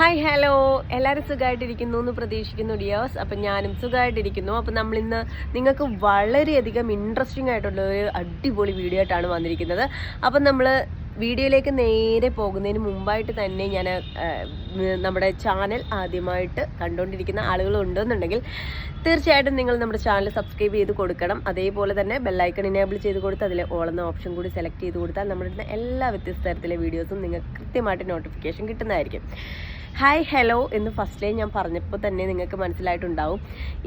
Hi hello എല്ലാവരും സുഖമായിട്ടിരിക്കുന്നു എന്ന് പ്രതീക്ഷിക്കുന്നു ഡിയോസ് അപ്പം ഞാനും സുഖമായിട്ടിരിക്കുന്നു അപ്പം നമ്മളിന്ന് നിങ്ങൾക്ക് വളരെയധികം ഇൻട്രസ്റ്റിംഗ് ആയിട്ടുള്ള ഒരു അടിപൊളി വീഡിയോ ആയിട്ടാണ് വന്നിരിക്കുന്നത്. അപ്പം നമ്മൾ വീഡിയോയിലേക്ക് നേരെ പോകുന്നതിന് മുമ്പായിട്ട് തന്നെ ഞാൻ നമ്മുടെ ചാനൽ ആദ്യമായിട്ട് കണ്ടുകൊണ്ടിരിക്കുന്ന ആളുകൾ ഉണ്ടെന്നുണ്ടെങ്കിൽ തീർച്ചയായിട്ടും നിങ്ങൾ നമ്മുടെ ചാനൽ സബ്സ്ക്രൈബ് ചെയ്ത് കൊടുക്കണം. അതേപോലെ തന്നെ ബെല്ലൈക്കൺ ഇനേബിൾ ചെയ്ത് കൊടുത്ത് അതിൽ ഓളുന്ന ഓപ്ഷൻ കൂടി സെലക്ട് ചെയ്ത് കൊടുത്താൽ നമ്മുടെ എല്ലാ വ്യത്യസ്ത തരത്തിലെ വീഡിയോസും നിങ്ങൾക്ക് കൃത്യമായിട്ട് നോട്ടിഫിക്കേഷൻ കിട്ടുന്നതായിരിക്കും. ഹായ് ഹലോ എന്ന് ഫസ്റ്റിലേ ഞാൻ പറഞ്ഞപ്പോൾ തന്നെ നിങ്ങൾക്ക് മനസ്സിലായിട്ടുണ്ടാവും.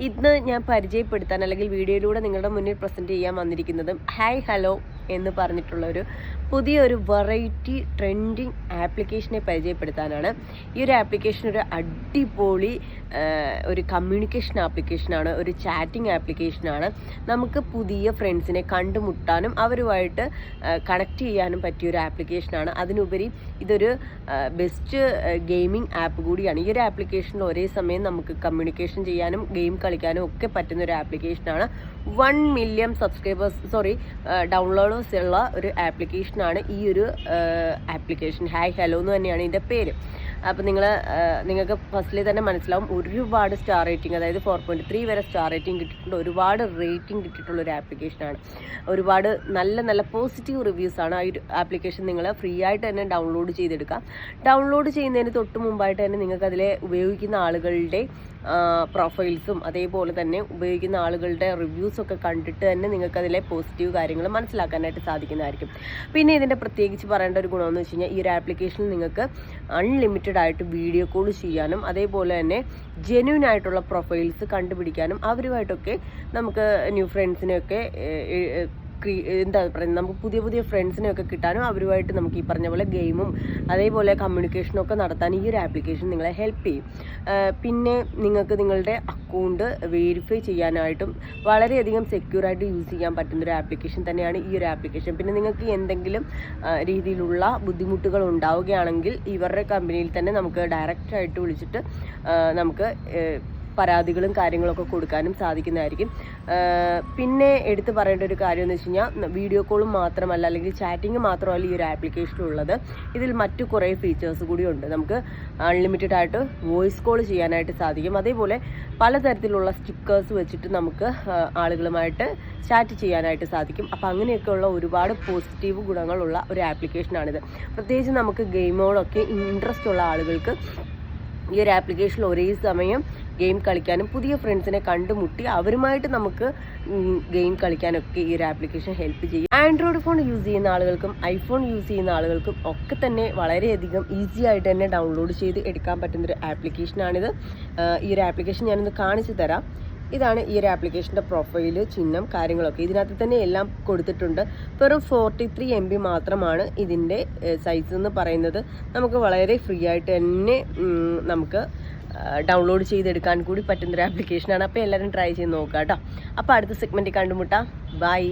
ഇന്ന് ഞാൻ പരിചയപ്പെടുത്താൻ അല്ലെങ്കിൽ വീഡിയോയിലൂടെ നിങ്ങളുടെ മുന്നിൽ പ്രസന്റ് ചെയ്യാൻ വന്നിരിക്കുന്നതും ഹായ് ഹലോ എന്ന് പറഞ്ഞിട്ടുള്ള ഒരു പുതിയൊരു വെറൈറ്റി ട്രെൻഡിങ് ആപ്ലിക്കേഷനെ പരിചയപ്പെടുത്താനാണ്. ഈ ഒരു ആപ്ലിക്കേഷൻ ഒരു അടിപൊളി ഒരു കമ്മ്യൂണിക്കേഷൻ ആപ്ലിക്കേഷനാണ് ഒരു ചാറ്റിംഗ് ആപ്ലിക്കേഷനാണ് നമുക്ക് പുതിയ ഫ്രണ്ട്സിനെ കണ്ടുമുട്ടാനും അവരുമായിട്ട് കണക്ട് ചെയ്യാനും പറ്റിയ ഒരു ആപ്ലിക്കേഷനാണ് അതിനുപരി ഇതൊരു ബെസ്റ്റ് ഗെയിമിംഗ് ആപ്പ് കൂടിയാണ്. ഈ ഒരു ആപ്ലിക്കേഷനിൽ ഒരേ സമയം നമുക്ക് കമ്മ്യൂണിക്കേഷൻ ചെയ്യാനും ഗെയിം കളിക്കാനും ഒക്കെ പറ്റുന്ന ഒരു ആപ്ലിക്കേഷനാണ് one million subscribers sorry downloaders ഉള്ള ഒരു ആപ്ലിക്കേഷനാണ് ഈ ഒരു ആപ്ലിക്കേഷൻ ഹായ് ഹലോ എന്ന് തന്നെയാണ് ഇതിന്റെ പേര്. അപ്പോൾ നിങ്ങൾ നിങ്ങൾക്ക് ഫസ്റ്റിൽ തന്നെ മനസ്സിലാവും ഒരുപാട് സ്റ്റാർ റേറ്റിംഗ് അതായത് ഫോർ പോയിന്റ് ത്രീ വരെ സ്റ്റാർ റേറ്റിംഗ് കിട്ടിയിട്ടുണ്ട്. ഒരുപാട് റേറ്റിംഗ് കിട്ടിയിട്ടുള്ള ഒരു ആപ്ലിക്കേഷനാണ് ഒരുപാട് നല്ല നല്ല പോസിറ്റീവ് റിവ്യൂസ് ആണ് ആ ഒരു ആപ്ലിക്കേഷൻ നിങ്ങൾ ഫ്രീ ആയിട്ട് തന്നെ ഡൗൺലോഡ് ചെയ്തെടുക്കാം. ഡൗൺലോഡ് ചെയ്യുന്നതിന് തൊട്ട് മുമ്പായിട്ട് തന്നെ നിങ്ങൾക്ക് അതിലെ ഉപയോഗിക്കുന്ന ആളുകളുടെ പ്രൊഫൈൽസും അതേപോലെ തന്നെ ഉപയോഗിക്കുന്ന ആളുകളുടെ റിവ്യൂസൊക്കെ കണ്ടിട്ട് തന്നെ നിങ്ങൾക്ക് അതിലെ പോസിറ്റീവ് കാര്യങ്ങൾ മനസ്സിലാക്കാനായിട്ട് സാധിക്കുന്നതായിരിക്കും. പിന്നെ ഇതിന്റെ പ്രത്യേകിച്ച് പറയേണ്ട ഒരു ഗുണമെന്ന് വെച്ച് കഴിഞ്ഞാൽ ഈ ഒരു ആപ്ലിക്കേഷനിൽ നിങ്ങൾക്ക് അൺലിമിറ്റഡ് ആയിട്ട് വീഡിയോ കോൾ ചെയ്യാനും അതേപോലെ തന്നെ ജെന്യൂൻ ആയിട്ടുള്ള പ്രൊഫൈൽസ് കണ്ടുപിടിക്കാനും അവരുമായിട്ടൊക്കെ നമുക്ക് ന്യൂ ഫ്രണ്ട്സിനെയൊക്കെ എന്താ പറയുക നമുക്ക് പുതിയ പുതിയ ഫ്രണ്ട്സിനെയൊക്കെ കിട്ടാനും അവരുമായിട്ട് നമുക്ക് ഈ പറഞ്ഞ പോലെ ഗെയിമും അതേപോലെ കമ്മ്യൂണിക്കേഷനും ഒക്കെ നടത്താൻ ഈ ഒരു ആപ്ലിക്കേഷൻ നിങ്ങളെ ഹെൽപ്പ് ചെയ്യും. പിന്നെ നിങ്ങൾക്ക് നിങ്ങളുടെ അക്കൗണ്ട് വെരിഫൈ ചെയ്യാനായിട്ടും വളരെയധികം സെക്യൂർ ആയിട്ട് യൂസ് ചെയ്യാൻ പറ്റുന്ന ഒരു ആപ്ലിക്കേഷൻ തന്നെയാണ് ഈ ഒരു ആപ്ലിക്കേഷൻ. പിന്നെ നിങ്ങൾക്ക് എന്തെങ്കിലും രീതിയിലുള്ള ബുദ്ധിമുട്ടുകൾ ഉണ്ടാവുകയാണെങ്കിൽ ഇവരുടെ കമ്പനിയിൽ തന്നെ നമുക്ക് ഡയറക്റ്റായിട്ട് വിളിച്ചിട്ട് നമുക്ക് പരാതികളും കാര്യങ്ങളൊക്കെ കൊടുക്കാനും സാധിക്കുന്നതായിരിക്കും. പിന്നെ എടുത്തു പറയേണ്ട ഒരു കാര്യം എന്ന് വെച്ച് കഴിഞ്ഞാൽ വീഡിയോ കോളും മാത്രമല്ല അല്ലെങ്കിൽ ചാറ്റിംഗ് മാത്രമല്ല ഈ ഒരു ആപ്ലിക്കേഷനുള്ളത് ഇതിൽ മറ്റു കുറേ ഫീച്ചേഴ്സ് കൂടിയുണ്ട് നമുക്ക് അൺലിമിറ്റഡ് ആയിട്ട് വോയിസ് കോൾ ചെയ്യാനായിട്ട് സാധിക്കും. അതേപോലെ പലതരത്തിലുള്ള സ്റ്റിക്കേഴ്സ് വെച്ചിട്ട് നമുക്ക് ആളുകളുമായിട്ട് ചാറ്റ് ചെയ്യാനായിട്ട് സാധിക്കും. അപ്പോൾ അങ്ങനെയൊക്കെയുള്ള ഒരുപാട് പോസിറ്റീവ് ഗുണങ്ങളുള്ള ഒരു ആപ്ലിക്കേഷനാണിത് പ്രത്യേകിച്ച് നമുക്ക് ഗെയിമുകളൊക്കെ ഇൻട്രസ്റ്റ് ഉള്ള ആളുകൾക്ക് ഈ ഒരു ആപ്ലിക്കേഷനിൽ ഒരേ സമയം ഗെയിം കളിക്കാനും പുതിയ ഫ്രണ്ട്സിനെ കണ്ടുമുട്ടി അവരുമായിട്ട് നമുക്ക് ഗെയിം കളിക്കാനൊക്കെ ഈ ഒരു ആപ്ലിക്കേഷൻ ഹെൽപ്പ് ചെയ്യും. ആൻഡ്രോയിഡ് ഫോൺ യൂസ് ചെയ്യുന്ന ആളുകൾക്കും ഐഫോൺ യൂസ് ചെയ്യുന്ന ആളുകൾക്കും ഒക്കെ തന്നെ വളരെയധികം ഈസി ആയിട്ട് തന്നെ ഡൗൺലോഡ് ചെയ്ത് എടുക്കാൻ പറ്റുന്ന ഒരു ആപ്ലിക്കേഷനാണിത് ഈ ഒരു ആപ്ലിക്കേഷൻ ഞാനൊന്ന് കാണിച്ചു തരാം. ഇതാണ് ഈ ഒരു ആപ്ലിക്കേഷന്റെ പ്രൊഫൈൽ ചിഹ്നം കാര്യങ്ങളൊക്കെ. ഇതിനകത്ത് തന്നെ എല്ലാം കൊടുത്തിട്ടുണ്ട്. വെറും ഫോർട്ടി ത്രീ എം ബി മാത്രമാണ് ഇതിന്റെ സൈസ് എന്ന് പറയുന്നത്. നമുക്ക് വളരെ ഫ്രീ ആയിട്ട് തന്നെ നമുക്ക് ഡൗൺലോഡ് ചെയ്തെടുക്കാൻ കൂടി പറ്റുന്നൊരു ആപ്ലിക്കേഷനാണ് അപ്പോൾ എല്ലാവരും ട്രൈ ചെയ്ത് നോക്കുക കേട്ടോ അപ്പോൾ അടുത്ത സെഗ്മെന്റിൽ കണ്ടുമുട്ടാം. ബൈ